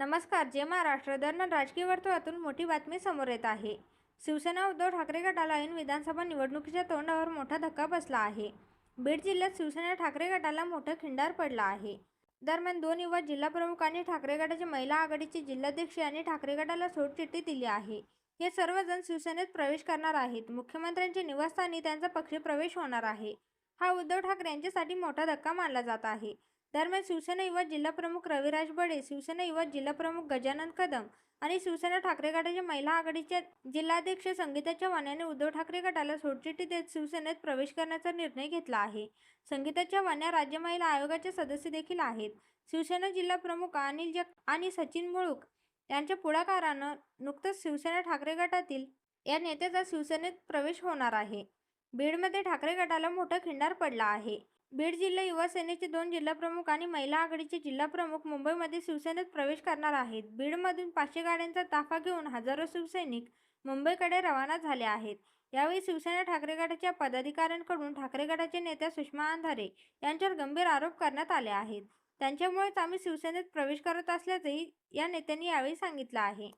नमस्कार जे महाराष्ट्र दरम्यान राजकीय वर्तुळातून मोठी बातमी समोर येत आहे. शिवसेना उद्धव ठाकरे गटाला ऐन विधानसभा निवडणुकीच्या तोंडावर मोठा धक्का बसला आहे. बीड जिल्ह्यात शिवसेना ठाकरे गटाला मोठं खिंडार पडला आहे. दरम्यान दोन युवा जिल्हा प्रमुखांनी आणि ठाकरे गटाचे महिला आघाडीचे जिल्हाध्यक्ष यांनी ठाकरे गटाला सोडचिठ्ठी दिली आहे. हे सर्वजण शिवसेनेत प्रवेश करणार आहेत. मुख्यमंत्र्यांच्या निवासस्थानी त्यांचा पक्ष प्रवेश होणार आहे. हा उद्धव ठाकरे यांच्यासाठी मोठा धक्का मानला जात आहे. दरम्यान शिवसेना युवा जिल्हा प्रमुख रविराज बडे शिवसेना युवा जिल्हाप्रमुख गजानन कदम आणि शिवसेना ठाकरे गटाच्या महिला आघाडीच्या जिल्हाध्यक्ष संगीता चव्हाण यांनी उद्धव ठाकरे गटाला सोडचिठ्ठी देत शिवसेनेत प्रवेश करण्याचा निर्णय घेतला आहे. संगीता चव्हाण या राज्य महिला आयोगाच्या सदस्य देखील आहेत. शिवसेना जिल्हा प्रमुख अनिल जग आणि सचिन मुळूक यांच्या पुढाकारानं नुकतंच शिवसेना ठाकरे गटातील या नेत्याचा शिवसेनेत प्रवेश होणार आहे. बीडमध्ये ठाकरे गटाला मोठा खिंडार पडला आहे. बीड जिल्हा युवा सेनेचे दोन जिल्हाप्रमुख आणि महिला आघाडीचे जिल्हाप्रमुख मुंबईमध्ये शिवसेनेत प्रवेश करणार आहेत. बीडमधून पाचशे गाड्यांचा ताफा घेऊन हजारो शिवसैनिक मुंबईकडे रवाना झाले आहेत. यावेळी शिवसेना ठाकरे गटाच्या पदाधिकाऱ्यांकडून ठाकरे गटाच्या नेत्या सुषमा अंधारे यांच्यावर गंभीर आरोप करण्यात आले आहेत. त्यांच्यामुळेच आम्ही शिवसेनेत प्रवेश करत असल्याचंही या नेत्यांनी यावेळी सांगितलं आहे.